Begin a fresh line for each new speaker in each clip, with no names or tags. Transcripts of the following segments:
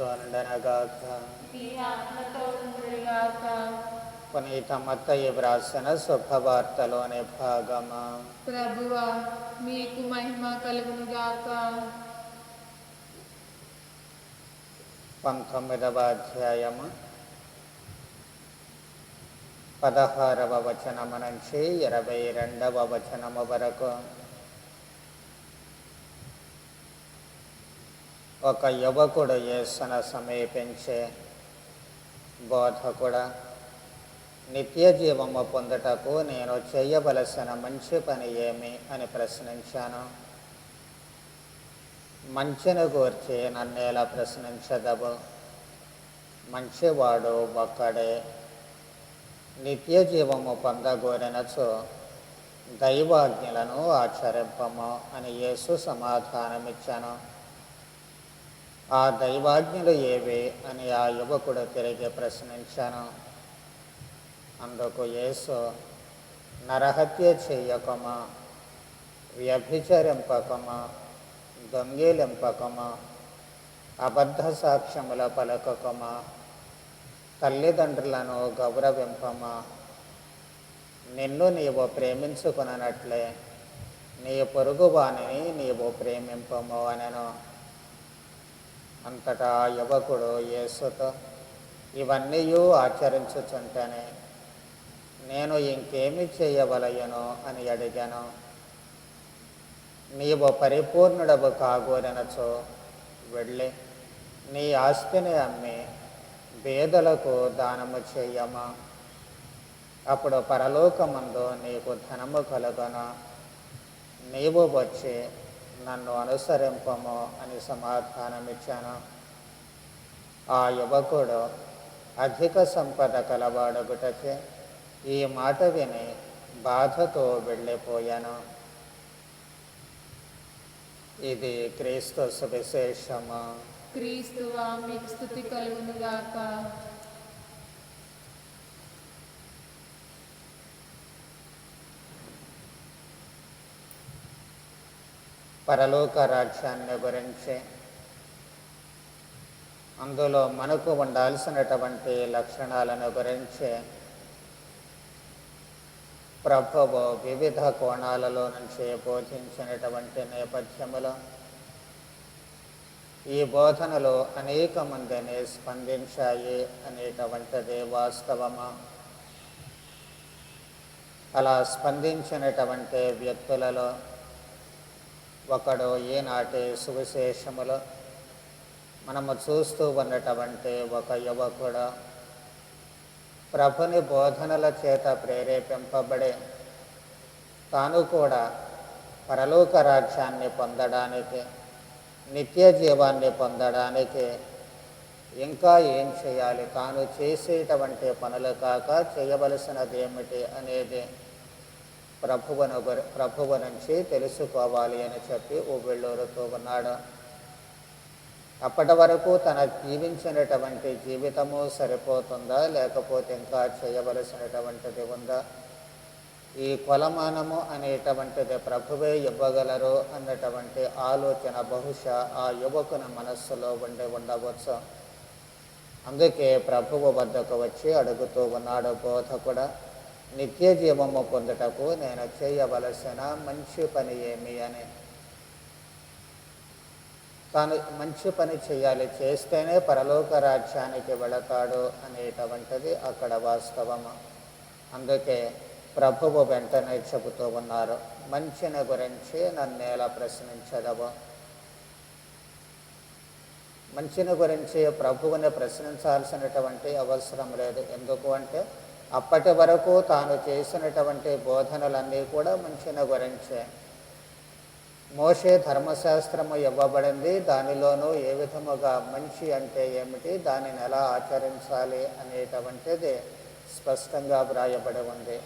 నుండనగాక పునీత వ్రాసిన శుభవార్తలోని భాగము
ప్రభువా మీకు మహిమ కలుగునుగాక.
పంతొమ్మిదవ అధ్యాయము పదహారవ వచనము నుంచి ఇరవై రెండవ వచనము వరకు. ఒక యువకుడు యేసున సమీపించే బోధకుడ నిత్య జీవము పొందుటకు నేను చేయవలసిన మంచి పని ఏమి అని ప్రశ్నించాను. మంచిని గూర్చి నన్ను ఎలా ప్రశ్నించదవు? మంచివాడు ఒక్కడే నిత్య జీవము పొందగోరినచో దైవాజ్ఞలను ఆచరింపము అని యేసు సమాధానమిచ్చాను. ఆ దైవాజ్ఞలు ఏవి అని ఆ యువకుడు తిరిగి ప్రశ్నించాను. అందుకు యేసు నరహత్య చెయ్యకమా వ్యభిచరింపకమా దొంగిలింపకమా అబద్ధ సాక్ష్యముల పలకకమా తల్లిదండ్రులను గౌరవింపమా నిన్ను నీవు ప్రేమించుకున్నట్లే నీ పొరుగువాణిని నీవు ప్రేమింపము అనను. అంతటా యువకుడు యేసుతో ఇవన్నీ ఆచరించుచుంటేనే నేను ఇంకేమి చేయవలయను అని అడిగాను. నీవు పరిపూర్ణుడవు కాగోరనచో వెళ్ళి నీ ఆస్తిని అమ్మి పేదలకు దానము చేయమా? అప్పుడు పరలోకమందు నీకు ధనము కలుగను? నీవు వచ్చి నన్ను అనుసరింపము అని సమాధానమిచ్చాను. ఆ యువకుడు అధిక సంపద కలవాడగుటచే ఈ మాట విని బాధతో వెళ్ళిపోయాను. ఇది క్రీస్తు సువిశేషము.
క్రీస్తు మీకు స్థుతి కలుగునుగాక.
పరలోక రాజ్యాన్ని గురించి. అందులో మనకు ఉండాల్సినటువంటి లక్షణాలను గురించి ప్రభువు వివిధ కోణాలలో నుంచి బోధించినటువంటి నేపథ్యములో ఈ బోధనలు అనేక మందిని స్పందించాయి అనేటువంటిది వాస్తవమా? అలా స్పందించినటువంటి వ్యక్తులలో ఒకడు ఈనాటి సువిశేషములో మనము చూస్తూ ఉన్నటువంటి ఒక యువకుడు ప్రభుని బోధనల చేత ప్రేరేపింపబడి తాను కూడా పరలోక రాజ్యాన్ని పొందడానికి నిత్య జీవాన్ని పొందడానికి ఇంకా ఏం చేయాలి? తాను చేసేటువంటి పనులు కాక చేయవలసినది ఏమిటి అనేది ప్రభువును ప్రభువు నుంచి తెలుసుకోవాలి అని చెప్పి ఉవ్విళ్ళూరుతూ ఉన్నాడు. అప్పటి వరకు తన జీవించినటువంటి జీవితము సరిపోతుందా? లేకపోతే ఇంకా చేయవలసినటువంటిది ఉందా? ఈ కొలమానము అనేటువంటిది ప్రభువే ఇవ్వగలరు అన్నటువంటి ఆలోచన బహుశా ఆ యువకుని మనస్సులో ఉండి ఉండవచ్చు. అందుకే ప్రభువు వద్దకు వచ్చి అడుగుతూ ఉన్నాడు బోధకుడ నిత్య జీవము పొందుటకు నేను చేయవలసిన మంచి పని ఏమి అని. తాను మంచి పని చేయాలి చేస్తేనే పరలోక రాజ్యానికి వెళతాడు అనేటువంటిది అక్కడ వాస్తవము. అందుకే ప్రభువు వెంటనే చెబుతూ ఉన్నారు మంచిని గురించి నన్ను ఎలా ప్రశ్నించదవు? మంచిని గురించి ప్రభువుని ప్రశ్నించాల్సినటువంటి అవసరం లేదు. ఎందుకు అంటే అప్పటి వరకు తాను చేసినటువంటి బోధనలన్నీ కూడా మంచిన గురించే. మోషే ధర్మశాస్త్రము ఇవ్వబడింది. దానిలోనూ ఏ విధముగా మంచి అంటే ఏమిటి దానిని ఎలా ఆచరించాలి అనేటువంటిది స్పష్టంగా వ్రాయబడి ఉంది.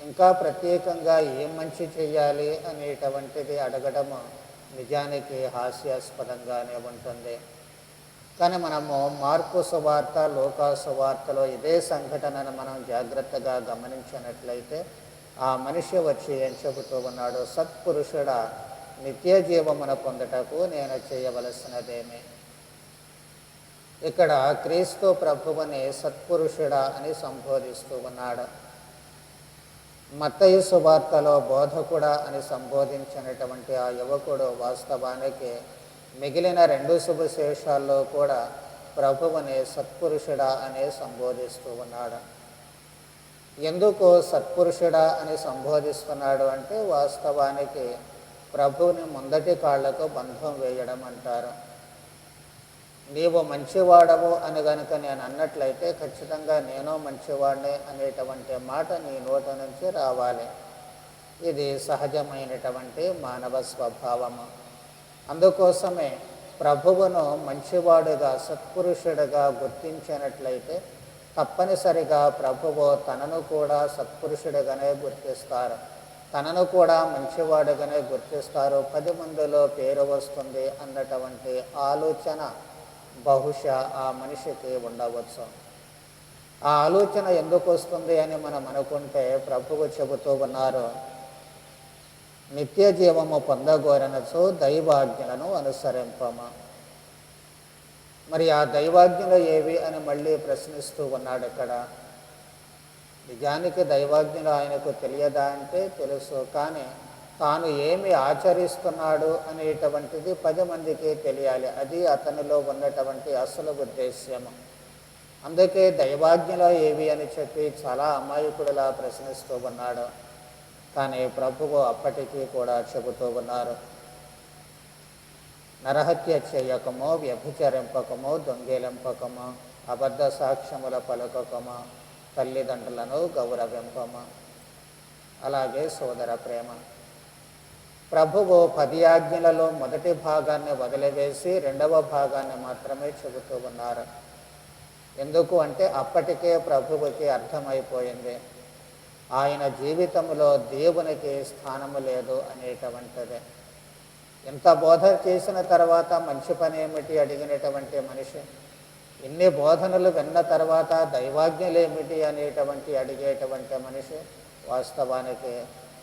ఇంకా ప్రత్యేకంగా ఏం మంచి చేయాలి అనేటువంటిది అడగడము నిజానికి హాస్యాస్పదంగానే ఉంటుంది. కానీ మనము మార్పు సువార్త లోకా సువార్తలో ఇదే సంఘటనను మనం జాగ్రత్తగా గమనించినట్లయితే ఆ మనిషి వచ్చి ఏం చెబుతూ ఉన్నాడు సత్పురుషుడ నిత్య జీవమున పొందుటకు నేను చేయవలసినదేమి? ఇక్కడ క్రీస్తు ప్రభువుని సత్పురుషుడా అని సంబోధిస్తూ ఉన్నాడు. మత్తయి సువార్తలో బోధకుడా అని సంబోధించినటువంటి ఆ యువకుడు వాస్తవానికి మిగిలిన రెండు శుభశేషాల్లో కూడా ప్రభువుని సత్పురుషుడా అనే సంబోధిస్తూ ఉన్నాడు. ఎందుకు సత్పురుషుడా అని సంబోధిస్తున్నాడు అంటే వాస్తవానికి ప్రభువుని ముందటి కాళ్ళకు బంధం వేయడం అంటారు. నీవు మంచివాడవు అని గనుక నేను అన్నట్లయితే ఖచ్చితంగా నేను మంచివాడిని అనేటువంటి మాట నీ నోట నుంచి రావాలి. ఇది సహజమైనటువంటి మానవ స్వభావము. అందుకోసమే ప్రభువును మంచివాడుగా సత్పురుషుడుగా గుర్తించినట్లయితే తప్పనిసరిగా ప్రభువు తనను కూడా సత్పురుషుడుగానే గుర్తిస్తారు. తనను కూడా మంచివాడుగానే గుర్తిస్తారు. పది మందిలో పేరు వస్తుంది అన్నటువంటి ఆలోచన బహుశా ఆ మనిషికి ఉండవచ్చు. ఆ ఆలోచన ఎందుకు వస్తుంది అని మనం అనుకుంటే ప్రభువు చెబుతూ ఉన్నారు. నిత్య జీవము పొందగోరనచో దైవాజ్ఞలను అనుసరింపమా? మరి ఆ దైవాజ్ఞలు ఏవి అని మళ్ళీ ప్రశ్నిస్తూ ఉన్నాడు ఇక్కడ. నిజానికి దైవాజ్ఞలు ఆయనకు తెలియదా అంటే తెలుసు కానీ తాను ఏమి ఆచరిస్తున్నాడు అనేటువంటిది పది మందికి తెలియాలి. అది అతనిలో ఉన్నటువంటి అసలు ఉద్దేశ్యము. అందుకే దైవాజ్ఞలో ఏవి అని చెప్పి చాలా అమాయకుడులా ప్రశ్నిస్తూ ఉన్నాడు. కానీ ప్రభువు అప్పటికీ కూడా చెబుతూ ఉన్నారు. నరహత్య చేయకమో వ్యభిచరింపకమో దొంగిలింపకము అబద్ధ సాక్ష్యముల పలకకమో తల్లిదండ్రులను గౌరవింపము. అలాగే సోదర ప్రేమ. ప్రభువు పది ఆజ్ఞలలో మొదటి భాగాన్ని వదిలివేసి రెండవ భాగాన్ని మాత్రమే చెబుతూ ఉన్నారు. ఎందుకు అంటే అప్పటికే ప్రభువుకి అర్థమైపోయింది. ఆయన జీవితంలో దేవునికి స్థానము లేదు అనేటువంటిదే ఎంత బోధ చేసిన తర్వాత మంచి పని ఏమిటి అడిగినటువంటి మనిషి? ఇన్ని బోధనలు విన్న తర్వాత దైవాజ్ఞలు ఏమిటి అనేటువంటి అడిగేటువంటి మనిషి? వాస్తవానికి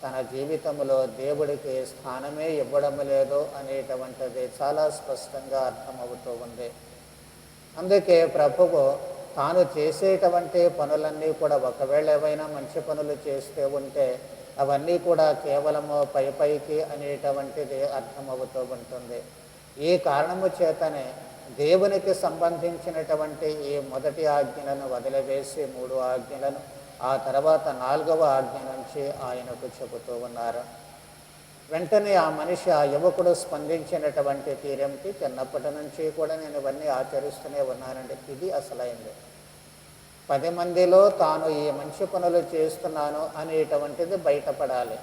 తన జీవితంలో దేవుడికి స్థానమే ఇవ్వడం లేదు అనేటువంటిది చాలా స్పష్టంగా అర్థమవుతూ ఉంది. అందుకే ప్రభువు తాను చేసేటువంటి పనులన్నీ కూడా ఒకవేళ ఏవైనా మంచి పనులు చేస్తే ఉంటే అవన్నీ కూడా కేవలము పై పైకి అనేటువంటిది అర్థమవుతూ ఉంటుంది. ఈ కారణము చేతనే దేవునికి సంబంధించినటువంటి ఈ మొదటి ఆజ్ఞలను వదిలివేసి మూడు ఆజ్ఞలను ఆ తర్వాత నాలుగవ ఆజ్ఞ నుంచి ఆయనకు చెబుతూ ఉన్నారు. వెంటనే ఆ మనిషి ఆ యువకుడు స్పందించినటువంటి తీరంకి చిన్నప్పటి నుంచి కూడా నేను ఇవన్నీ ఆచరిస్తూనే ఉన్నానండి. ఇది అసలైంది. పది మందిలో తాను ఈ మంచి పనులు చేస్తున్నాను అనేటువంటిది బయటపడాలి.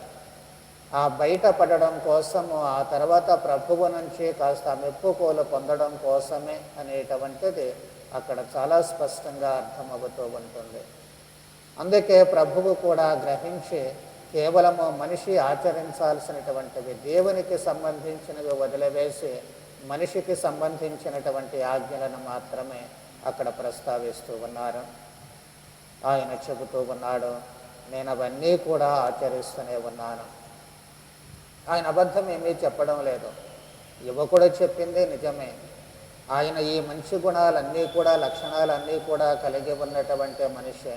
ఆ బయటపడడం కోసము ఆ తర్వాత ప్రభువు నుంచి కాస్త మెప్పుకోలు పొందడం కోసమే అనేటువంటిది అక్కడ చాలా స్పష్టంగా అర్థమవుతూ ఉంటుంది. అందుకే ప్రభువు కూడా గ్రహించి కేవలము మనిషి ఆచరించాల్సినటువంటివి దేవునికి సంబంధించినవి వదిలివేసి మనిషికి సంబంధించినటువంటి ఆజ్ఞలను మాత్రమే అక్కడ ప్రస్తావిస్తూ ఉన్నారు. ఆయన చెబుతూ ఉన్నాడు నేను అవన్నీ కూడా ఆచరిస్తూనే ఉన్నాను. ఆయన అబద్ధం ఏమీ చెప్పడం లేదు. యువకుడు చెప్పింది నిజమే. ఆయన ఈ మంచి గుణాలన్నీ కూడా లక్షణాలన్నీ కూడా కలిగి ఉన్నటువంటి మనిషి.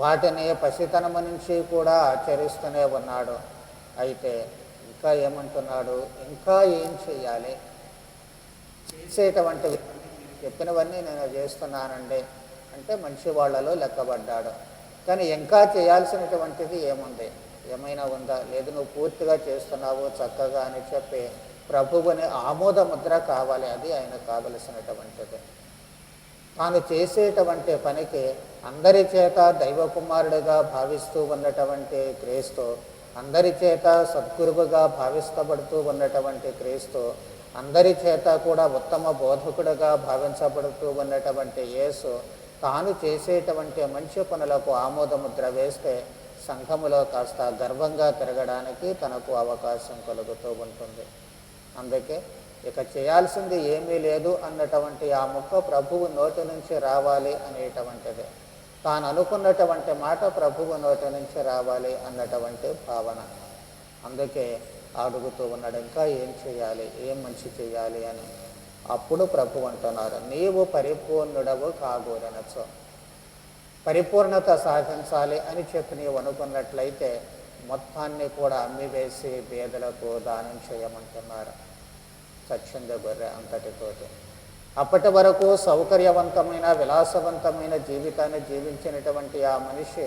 వాటిని పసితనము నుంచి కూడా ఆచరిస్తూనే ఉన్నాడు. అయితే ఇంకా ఏమంటున్నాడు? ఇంకా ఏం చేయాలి చేసేటువంటివి చెప్పినవన్నీ నేను చేస్తున్నానండి. అంటే మంచి వాళ్ళలో లెక్కబడ్డాడు. కానీ ఇంకా చేయాల్సినటువంటిది ఏముంది? ఏమైనా ఉందా? లేదు నువ్వు పూర్తిగా చేస్తున్నావు చక్కగా అని చెప్పి ప్రభువుని ఆమోద ముద్ర కావాలి. అది ఆయన కావలసినటువంటిది. తాను చేసేటువంటి పనికి అందరి చేత దైవకుమారుడిగా భావిస్తూ ఉన్నటువంటి క్రీస్తు అందరి చేత సద్గురువుగా భావిస్తబడుతూ ఉన్నటువంటి క్రీస్తు అందరి చేత కూడా ఉత్తమ బోధకుడుగా భావించబడుతూ ఉన్నటువంటి యేసు. తాను చేసేటువంటి మంచి పనులకు ఆమోదముద్ర వేస్తే సంఘములో కాస్త గర్వంగా తిరగడానికి తనకు అవకాశం కలుగుతూ ఉంటుంది. అందుకే ఇక చేయాల్సింది ఏమీ లేదు అన్నటువంటి ఆ ముక్క ప్రభువు నోటి నుంచి రావాలి అనేటువంటిది. తాను అనుకున్నటువంటి మాట ప్రభువు నోటి నుంచి రావాలి అన్నటువంటి భావన. అందుకే అడుగుతూ ఉన్నాడు ఇంకా ఏం చేయాలి? ఏం మంచి చేయాలి? అని. అప్పుడు ప్రభు అంటున్నారు నీవు పరిపూర్ణుడవు కాగూరనచో పరిపూర్ణత సాధించాలి అని చెప్పి నీవు అనుకున్నట్లయితే మొత్తాన్ని కూడా అమ్మివేసి పేదలకు దానం చేయమంటున్నారు. సత్యంద గొర్రె అంతటితోటి అప్పటి వరకు సౌకర్యవంతమైన విలాసవంతమైన జీవితాన్ని జీవించినటువంటి ఆ మనిషి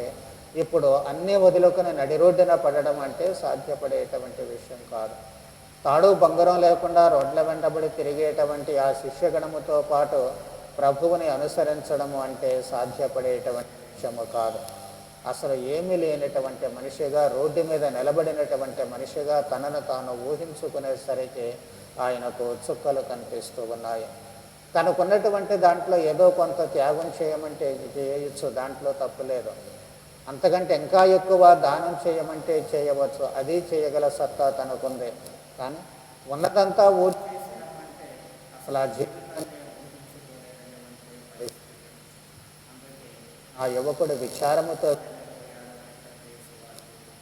ఇప్పుడు అన్ని వదులుకుని నడి రోడ్డున పడడం అంటే సాధ్యపడేటువంటి విషయం కాదు. తాడు బంగారం లేకుండా రోడ్ల వెంటబడి తిరిగేటువంటి ఆ శిష్యగణముతో పాటు ప్రభువుని అనుసరించడము అంటే సాధ్యపడేటువంటి విషయము కాదు. అసలు ఏమీ లేనటువంటి మనిషిగా రోడ్డు మీద నిలబడినటువంటి మనిషిగా తనను తాను ఊహించుకునేసరికి ఆయనకు చుక్కలు కనిపిస్తూ ఉన్నాయి. తనకున్నటువంటి దాంట్లో ఏదో కొంత త్యాగం చేయమంటే చేయొచ్చు దాంట్లో తప్పులేదు అంతకంటే ఇంకా ఎక్కువ దానం చేయమంటే చేయవచ్చు. అది చేయగల సత్తా తనకుంది. కానీ ఉన్నదంతా ఊర్చి అసలు ఆ జీవితం ఆ యువకుడు విచారముతో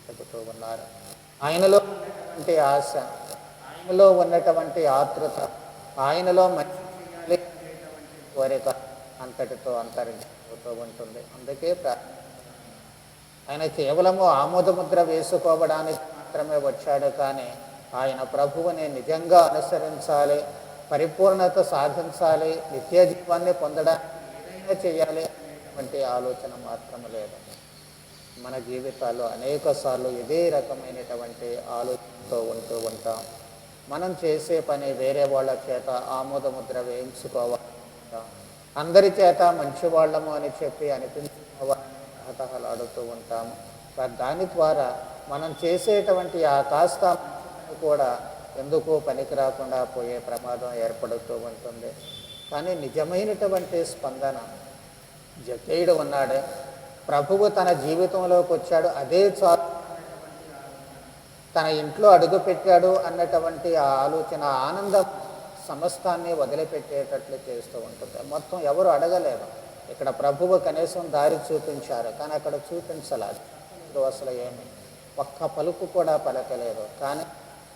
చెబుతూ ఉన్నారు. ఆయనలో ఉన్నటువంటి ఆశ ఆయనలో ఉన్నటువంటి ఆతృత ఆయనలో మంచి చేయాలి అనేటువంటి కోరిక అంతటితో అంతరించిపోతూ ఉంటుంది. అందుకే ఆయన కేవలము ఆమోదముద్ర వేసుకోవడానికి మాత్రమే వచ్చాడు కానీ ఆయన ప్రభువుని నిజంగా అనుసరించాలి పరిపూర్ణత సాధించాలి నిత్య జీవాన్ని పొందడానికి ఏదైనా చేయాలి అనేటువంటి ఆలోచన మాత్రం లేదు. మన జీవితాల్లో అనేక సార్లు ఇదే రకమైనటువంటి ఆలోచనతో ఉంటూ ఉంటాం. మనం చేసే పని వేరే వాళ్ళ చేత ఆమోదముద్ర వేయించుకోవాలి? అందరి చేత మంచి వాళ్ళము అని చెప్పి అనిపించుకోవాలని హతహలాడుతూ ఉంటాము. దాని ద్వారా మనం చేసేటువంటి ఆ కాస్త కూడా ఎందుకు పనికి రాకుండా పోయే ప్రమాదం ఏర్పడుతూ ఉంటుంది. కానీ నిజమైనటువంటి స్పందన జతేయుడు ఉన్నాడే. ప్రభువు తన జీవితంలోకి వచ్చాడు. అదే చాలు తన ఇంట్లో అడుగు పెట్టాడు అన్నటువంటి ఆ ఆలోచన ఆనందం సమస్తాన్ని వదిలిపెట్టేటట్లు చేస్తూ ఉంటుంది. మొత్తం ఎవరు అడగలేరు. ఇక్కడ ప్రభువు కనీసం దారి చూపించారు కానీ అక్కడ చూపించలేదు. అసలు ఏమి? ఒక్క పలుకు కూడా పలకలేదు. కానీ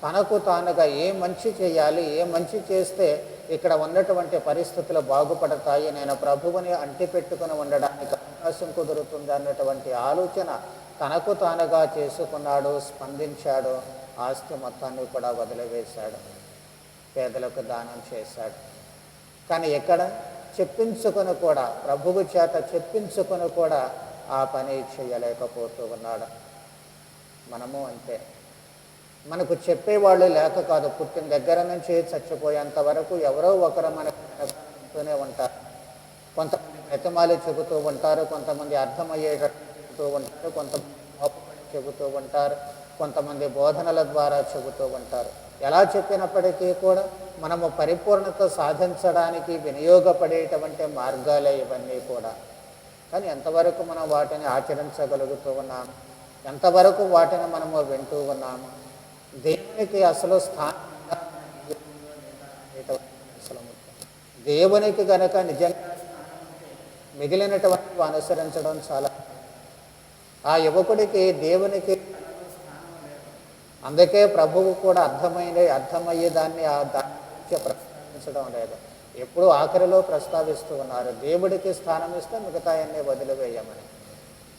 తనకు తానుగా ఏ మంచి చేయాలి ఏ మంచి చేస్తే ఇక్కడ ఉన్నటువంటి పరిస్థితులు బాగుపడతాయి నేను ప్రభువుని అంటిపెట్టుకుని ఉండడానికి అవకాశం కుదురుతుంది అన్నటువంటి ఆలోచన తనకు తానుగా చేసుకున్నాడు స్పందించాడు ఆస్తి మొత్తాన్ని కూడా వదిలివేశాడు పేదలకు దానం చేశాడు. కానీ ఎక్కడ? చెప్పించుకొని కూడా ప్రభువు చేత చెప్పించుకొని కూడా ఆ పని చేయలేకపోతూ ఉన్నాడు. మనము అంతే. మనకు చెప్పేవాళ్ళు లేక కాదు పుట్టిన దగ్గర నుంచి చచ్చిపోయేంత వరకు ఎవరో ఒకరు మనకు ఉంటారు. కొంతమంది ప్రతిమాలు చెబుతూ ఉంటారు కొంతమంది అర్థమయ్యేటట్టు చెబుతూ ఉంటారు కొంతమంది చెబుతూ ఉంటారు కొంతమంది బోధనల ద్వారా చెబుతూ ఉంటారు. ఎలా చెప్పినప్పటికీ కూడా మనము పరిపూర్ణత సాధించడానికి వినియోగపడేటువంటి మార్గాలే ఇవన్నీ కూడా. కానీ ఎంతవరకు మనం వాటిని ఆచరించగలుగుతూ ఉన్నాము ఎంతవరకు వాటిని మనము వింటూ ఉన్నాము దేవునికి అసలు స్థానం దేవునికి గనక నిజంగా మిగిలినటువంటి అనుసరించడం చాలా ఆ యువకుడికి దేవునికి అందుకే ప్రభువు కూడా అర్థమైన అర్థమయ్యే దాన్ని ఆ దాని ప్రస్తావించడం లేదు. ఎప్పుడు ఆఖరిలో ప్రస్తావిస్తూ ఉన్నారు. దేవుడికి స్థానం ఇస్తే మిగతా అన్నీ వదిలివేయమని.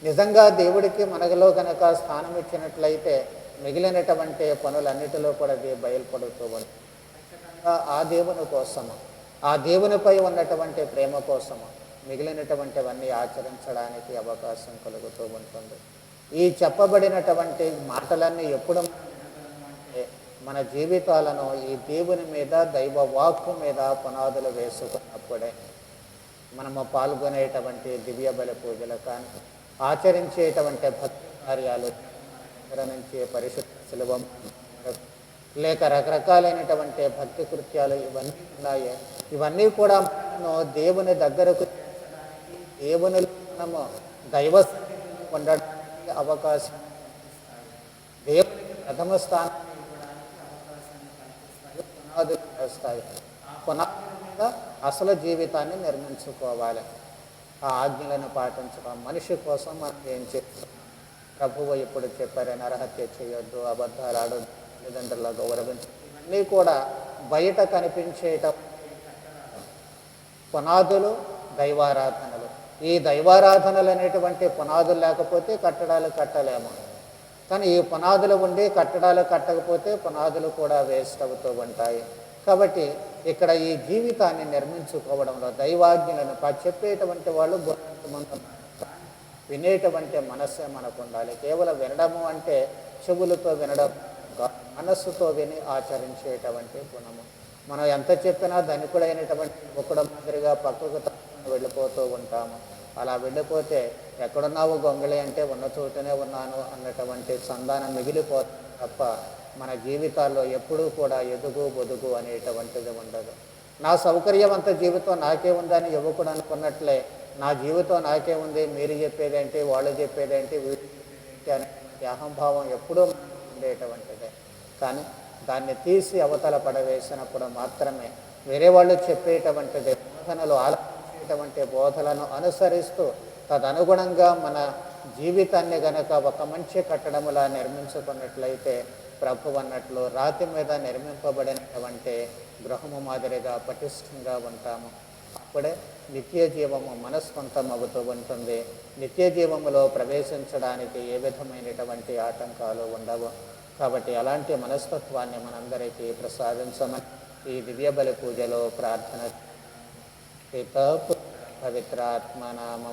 నిజంగా దేవుడికి మనగలో కనుక స్థానం ఇచ్చినట్లయితే మిగిలినటువంటి పనులన్నిటిలో కూడా అది బయలుపడుతూ ఉంటుంది ఆ దేవుని కోసము ఆ దేవునిపై ఉన్నటువంటి ప్రేమ కోసము మిగిలినటువంటివన్నీ ఆచరించడానికి అవకాశం కలుగుతూ ఉంటుంది. ఈ చెప్పబడినటువంటి మాటలన్నీ ఎప్పుడు అంటే మన జీవితాలను ఈ దేవుని మీద దైవ వాక్కు మీద పునాదులు వేసుకున్నప్పుడే మనము పాల్గొనేటువంటి దివ్య బలి పూజలు కానీ ఆచరించేటువంటి భక్తి కార్యాలు నుంచి పరిశుద్ధ సులభం లేక రకరకాలైనటువంటి భక్తి కృత్యాలు ఇవన్నీ ఉన్నాయి. ఇవన్నీ కూడా దేవుని దగ్గరకు దేవుని దేవునిలో మనము దైవ పొందడానికి అవకాశం దేవుని ప్రథమ స్థానం పునాదులు వేస్తాయి. పునాదుల అసలు జీవితాన్ని నిర్మించుకోవాలి. ఆ ఆజ్ఞలను పాటించడం మనిషి కోసం మనం ఏం చేస్తాం? ప్రభువు ఇప్పుడు చెప్పారు నరహత్య చేయొద్దు అబద్ధాలు ఆడొద్దు తల్లిదండ్రుల గౌరవించు ఇవన్నీ కూడా బయట కనిపించేట పునాదులు దైవారాధన. ఈ దైవారాధనలు అనేటువంటి పునాదులు లేకపోతే కట్టడాలు కట్టలేము. కానీ ఈ పునాదులు ఉండి కట్టడాలు కట్టకపోతే పునాదులు కూడా వేస్ట్ అవుతూ ఉంటాయి. కాబట్టి ఇక్కడ ఈ జీవితాన్ని నిర్మించుకోవడంలో దైవాజ్ఞలను చెప్పేటువంటి వాళ్ళు గుణవంతులు. వినేటువంటి మనస్సే మనకు ఉండాలి. కేవలం వినడము అంటే చెవులతో వినడం మనస్సుతో విని ఆచరించేటువంటి గుణము. మనం ఎంత చెప్పినా ధనికుడైనటువంటి ఒకడ మాదిరిగా పక్కకు తప్పుకొని వెళ్ళిపోతూ ఉంటాము. అలా వెళ్ళిపోతే ఎక్కడున్నావు గొంగళి అంటే ఉన్న చోటనే ఉన్నాను అన్నటువంటి సంధానం మిగిలిపోతుంది తప్ప మన జీవితాల్లో ఎప్పుడూ కూడా ఎదుగు బొదుగు అనేటువంటిది ఉండదు. నా సౌకర్యవంత జీవితం నాకే ఉందని యువకుడు అనుకున్నట్లే నా జీవితం నాకే ఉంది మీరు చెప్పేదేంటి వాళ్ళు చెప్పేదేంటి వీళ్ళు అహంభావం ఎప్పుడూ ఉండేటువంటిదే. కానీ దాన్ని తీసి అవతల పడవేసినప్పుడు మాత్రమే వేరే వాళ్ళు చెప్పేటువంటిది బోధనలు ఇటువంటి బోధలను అనుసరిస్తూ తదనుగుణంగా మన జీవితాన్ని గనక ఒక మంచి కట్టడములా నిర్మించుకున్నట్లయితే ప్రభు అన్నట్లు రాతి మీద నిర్మింపబడినటువంటి గృహము మాదిరిగా పటిష్టంగా ఉంటాము. అప్పుడే నిత్య జీవము మనస్వంతం అవుతూ ఉంటుంది. నిత్య జీవములో ప్రవేశించడానికి ఏ విధమైనటువంటి ఆటంకాలు ఉండవు. కాబట్టి అలాంటి మనస్తత్వాన్ని మనందరికీ ప్రసాదించమని ఈ దివ్య బలి పూజలో ప్రార్థన పిత पवित्र आत्मा
नाम